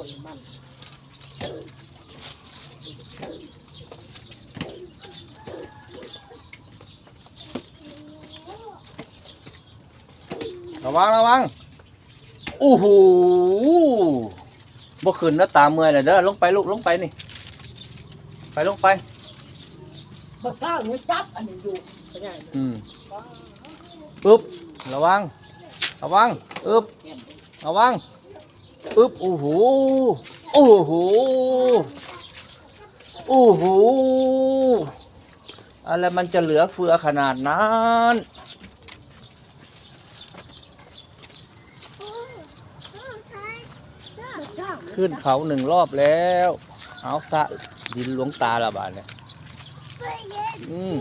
คนมันระวังระวังโอ้โหบ่ขึ้นแล้วตาเมื่อยเลยเด้อลงไปลูกลงไปนี่ ไปลงไปบักข้าวนี่จับอันนี้อยู่เป็นไงอืมอึ๊บระวังระวังอึ๊บระวัง อึ๊บโอ้โหโอ้โหโอ้โหอะไรมันจะเหลือเฟือขนาดนั้นขึ้นเขาหนึ่งรอบแล้ว เอาสะดินหลวงตาละบาดเนี่ยอืม